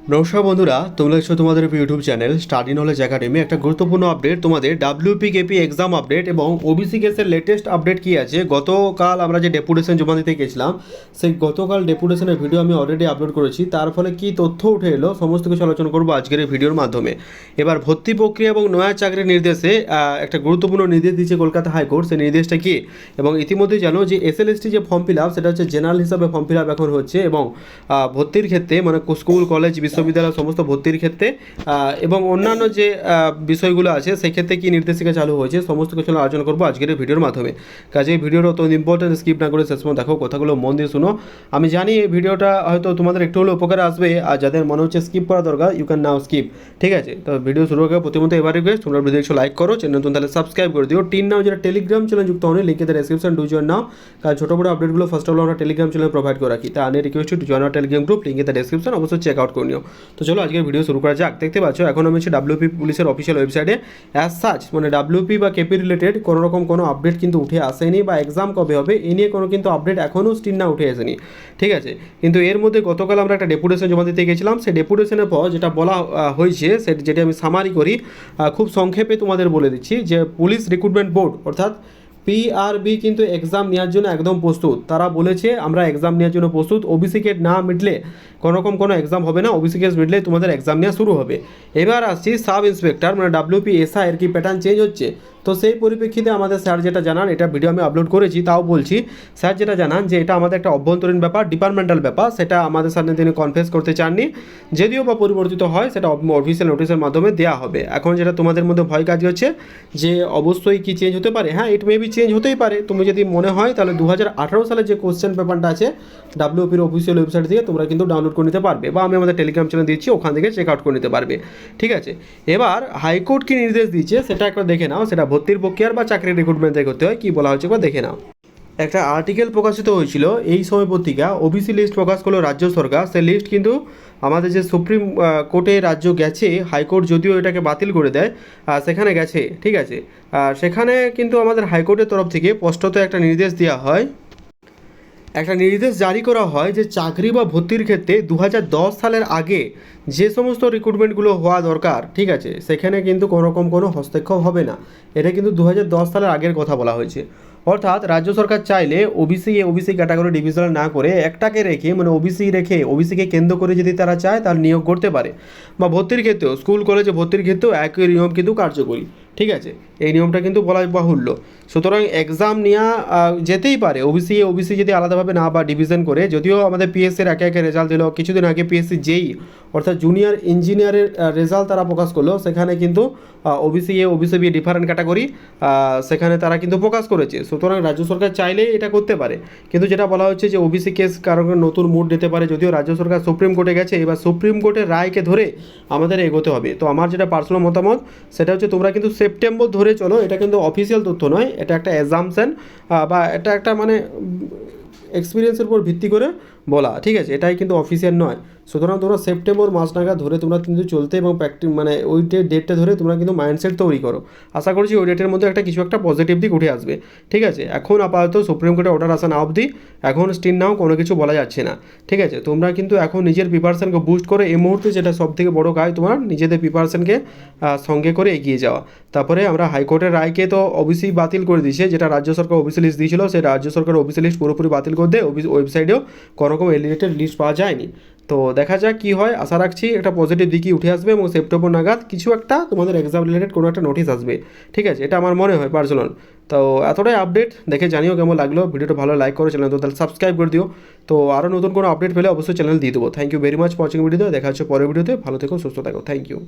নমস্কার বন্ধুরা, তোমরা দেখছ তোমাদের YouTube channel study knowledge academy একটা গুরুত্বপূর্ণ আপডেট তোমাদের ডাব্লিউপি কেপি এক্সাম আপডেট এবং ওবিসি কেসের লেটেস্ট আপডেট কী আছে। গতকাল আমরা যে ডেপুটেশন জমা দিতে গেছিলাম, সেই গতকাল ডেপুটেশনের ভিডিও আমি অলরেডি আপলোড করেছি। তার ফলে কী তথ্য উঠে এলো, সমস্ত কিছু আলোচনা করব আজকের এই ভিডিওর মাধ্যমে। এবার ভর্তি প্রক্রিয়া এবং নয়া চাকরির নির্দেশে একটা গুরুত্বপূর্ণ নির্দেশ দিয়েছে কলকাতা হাইকোর্ট। সেই নির্দেশটা কী? এবং ইতিমধ্যে জানো যে এসএলএসটি যে ফর্ম ফিল আপ সেটা হচ্ছে জেনারেল হিসাবে ফর্ম ফিল আপ এখন হচ্ছে এবং ভর্তির ক্ষেত্রে মানে স্কুল কলেজ বিশ্ববিদ্যালয় সমস্ত ভর্তির ক্ষেত্রে এবং অন্যান্য যে বিষয়গুলো আছে, সেক্ষেত্রে কি নির্দেশিকা চালু হয়েছে, সমস্ত কিছু আলোচনা করব আজকের ভিডিওর মাধ্যমে। কাজে এই ভিডিওটা অত্যন্ত ইম্পর্টেন্ট স্কিপ না করে শেষ পর্যন্ত দেখো, কথাগুলো মন দিয়ে শুনো। আমি জানি এই ভিডিওটা হয়তো তোমাদের একটু হলেও উপকারে আসবে, আর যাদের মনে হচ্ছে স্কিপ করা দরকার ইউ ক্যান নাও স্কিপ ঠিক আছে? তো ভিডিও শুরু করার প্রতিমত এবার রিকোয়েস্ট তোমরা ভিডিও একটু লাইক করো, চ্যানেল নতুন তাহলে সাবস্ক্রাইব করে দিও। টিন নাও যেটা টেলিগ্রাম চ্যানেল যুক্ত হলে লিঙ্কে তার ডেসক্রিপশন টু জয়েন নাও। কারণ ছোটো বড় আপডেটগুলো ফার্স্ট অফ অল আমরা টেলিগ্রাম চ্যানেল প্রোভাইড করে রাখি। তা আনে request to join Telegram group লিঙ্কে দ্য ডেসক্রিপশন অবশ্যই চেক আউট করে নিও। তো চলো আজকের ভিডিও শুরু করা যাক। দেখতে পাচ্ছ, এখন আমি হচ্ছে ডাব্লিউপি পুলিশের অফিসিয়াল ওয়েবসাইটে অ্যাজ সাচ মানে ডাব্লিউপি বা কেপি রিলেটেড কোনো রকম কোনো আপডেট কিন্তু উঠে আসেনি বা এক্সাম কবে হবে, এ নিয়ে কোনো কিন্তু আপডেট এখনও স্টিল না উঠে আসেনি। ঠিক আছে? কিন্তু এর মধ্যে গতকাল আমরা একটা ডেপুটেশন জমা দিতে গেছিলাম। সেই ডেপুটেশনের পর যেটা বলা হয়েছে, সে যেটি আমি সামারি করি খুব সংক্ষেপে তোমাদের বলে দিচ্ছি যে পুলিশ রিক্রুটমেন্ট বোর্ড অর্থাৎ পিআরবি কিন্তু এক্সাম নেওয়ার জন্য একদম প্রস্তুত। তারা বলেছে, আমরা এক্সাম নেওয়ার জন্য প্রস্তুত। ওবিসি কেট না মিটলে কোনোরকম কোনো এক্সাম হবে না। ওবিসি কেট মিটলে তোমাদের এক্সাম নেওয়া শুরু হবে। এবার আসছি সাব ইন্সপেক্টর মানে ডাব্লিউপি এসআই এর কি প্যাটার্ন চেঞ্জ হচ্ছে? তো সেই পরিপ্রেক্ষিতে আমাদের স্যার যেটা জানান, এটা ভিডিও আমি আপলোড করেছি, তাও বলছি। স্যার যেটা জানান যে এটা আমাদের একটা অভ্যন্তরীণ ব্যাপার ডিপার্টমেন্টাল ব্যাপার, সেটা আমাদের সামনে তিনি কনফেস করতে চাননি। যদিও বা পরিবর্তিত হয়, সেটা অফিসিয়াল নোটিশের মাধ্যমে দেওয়া হবে। এখন যেটা তোমাদের মধ্যে ভয় কাজ হচ্ছে যে অবশ্যই কি চেঞ্জ হতে পারে? হ্যাঁ ইট মে বি চেঞ্জ হতেই পারে। তুমি যদি মনে হয়, তাহলে দু হাজার আঠারো সালে যে কোশ্চেন পেপারটা আছে ডাব্লিউপির অফিসিয়াল ওয়েবসাইট থেকে তোমরা কিন্তু ডাউনলোড করে নিতে পারবে, বা আমি আমাদের টেলিগ্রাম চ্যানেল দিচ্ছি, ওখান থেকে চেক আউট করে নিতে পারবে। ঠিক আছে? এবার হাইকোর্ট কি নির্দেশ দিয়েছে সেটা একবার দেখে নাও, সেটা ভর্তির প্রক্রিয়ার বা চাকরির রিক্রুটমেন্ট করতে হয়, কি বলা হয়েছে বা দেখে নাও। একটা আর্টিকেল প্রকাশিত হয়েছিল, এই সময় পত্রিকা ওবিসি লিস্ট প্রকাশ করল রাজ্য সরকার। সে লিস্ট কিন্তু আমাদের যে সুপ্রিম কোর্টে রাজ্য গেছে, হাইকোর্ট যদিও এটাকে বাতিল করে দেয় সেখানে গেছে, ঠিক আছে। সেখানে কিন্তু আমাদের হাইকোর্টের তরফ থেকে স্পষ্টত একটা নির্দেশ দেওয়া হয় একটা নির্দেশ জারি করা হয় যে চাকরি বা ভর্তির ক্ষেত্রে দু হাজার দশ সালের আগে যে সমস্ত রিক্রুটমেন্টগুলো হওয়া দরকার, ঠিক আছে, সেখানে কিন্তু কোনো রকম কোনো হস্তক্ষেপ হবে না। এটা কিন্তু দু হাজার দশ সালের আগের কথা বলা হয়েছে। অর্থাৎ রাজ্য সরকার চাইলে ওবিসি ওবিসি ক্যাটাগরি ডিভিশন না করে একটাকে রেখে মানে ওবিসি রেখে ওবিসিকে কেন্দ্র করে যদি তারা চায়, তার নিয়োগ করতে পারে। বা ভর্তির ক্ষেত্রেও, স্কুল, কলেজে ভর্তির ক্ষেত্রেও একই নিয়ম কিন্তু কার্যকরী, ঠিক আছে। এই নিয়মটা কিন্তু বলা বাহুল্য। সুতরাং এক্সাম নেওয়া যেতেই পারে। ওবিসি ওবিসি যদি আলাদাভাবে না বা ডিভিশন করে, যদিও আমাদের পিএসসির একে একে রেজাল্ট দিল, কিছুদিন আগে পিএসসি যেই, অর্থাৎ জুনিয়র ইঞ্জিনিয়ারের রেজাল্ট তারা প্রকাশ করল, সেখানে কিন্তু OBC A OBC B different category সেখানে তারা কিন্তু প্রকাশ করেছে। সুতরাং রাজ্য সরকার চাইলে এটা করতে পারে। কিন্তু যেটা বলা হচ্ছে যে ওবিসি কেস কারণ নতুন মুড দিতে পারে, যদিও রাজ্য সরকার সুপ্রিম কোর্টে গেছে, এবার সুপ্রিম কোর্টের রায়কে ধরে আমাদের এগোতে হবে। তো আমার যেটা পার্সোনাল মতামত, সেটা হচ্ছে তোমরা কিন্তু সেপ্টেম্বর ধরে চলো, এটা কিন্তু অফিসিয়াল তথ্য নয়, এটা একটা অ্যাজামশান বা এটা একটা মানে এক্সপিরিয়েন্সের উপর ভিত্তি করে বলা, ঠিক আছে? এটাই কিন্তু অফিসিয়াল নয়। সুতরাং তোমরা সেপ্টেম্বর মাস নাগাদ ধরে তোমরা কিন্তু চলতে এবং প্র্যাকটি মানে ওই ডেটটা ধরে তোমরা কিন্তু মাইন্ডসেট তৈরি করো। আশা করছি ওই ডেটের মধ্যে একটা কিছু একটা পজিটিভ দিক উঠে আসবে। ঠিক আছে? এখন আপাতত সুপ্রিম কোর্টে অর্ডার আসা না অবধি এখন স্টিল নাও কোনো কিছু বলা যাচ্ছে না। ঠিক আছে? তোমরা কিন্তু এখন নিজের প্রিপারেশনকে বুস্ট করে এই মুহূর্তে যেটা সব থেকে বড়ো কাজ, তোমার নিজেদের প্রিপারেশনকে সঙ্গে করে এগিয়ে যাওয়া। তারপরে আমরা হাইকোর্টের রায়কে তো ওবিসি বাতিল করে দিয়েছে, যেটা রাজ্য সরকার ওবিসি লিস্ট দিয়েছিল, সেই রাজ্য সরকার ওবিসি লিস্ট পুরোপুরি বাতিল করে দেয়। ওয়েবসাইটেও কোনো রকম রিলেটেড লিস্ট পাওয়া যায়নি। তো দেখা যাক কী হয়। আশা রাখছি একটা পজিটিভ দিকই উঠে আসবে এবং সেপ্টেম্বর নাগাদ কিছু একটা তোমাদের এক্সাম রিলেটেড কোনো একটা নোটিশ আসবে। ঠিক আছে? এটা আমার মনে হয় পার্সোনাল তো এতটাই আপডেট দেখে জানিও কেমন লাগল। ভিডিওটা ভালো লাইক করো চ্যানেল তো তাহলে সাবস্ক্রাইব করে দিও। তো আরও নতুন কোনো আপডেট পেলে অবশ্যই চ্যানেল দিয়ে দেবো। Thank you very much watching ভিডিওতে দেখা হচ্ছে পরের ভিডিওতে ভালো থেকো, সুস্থ থাকো। Thank you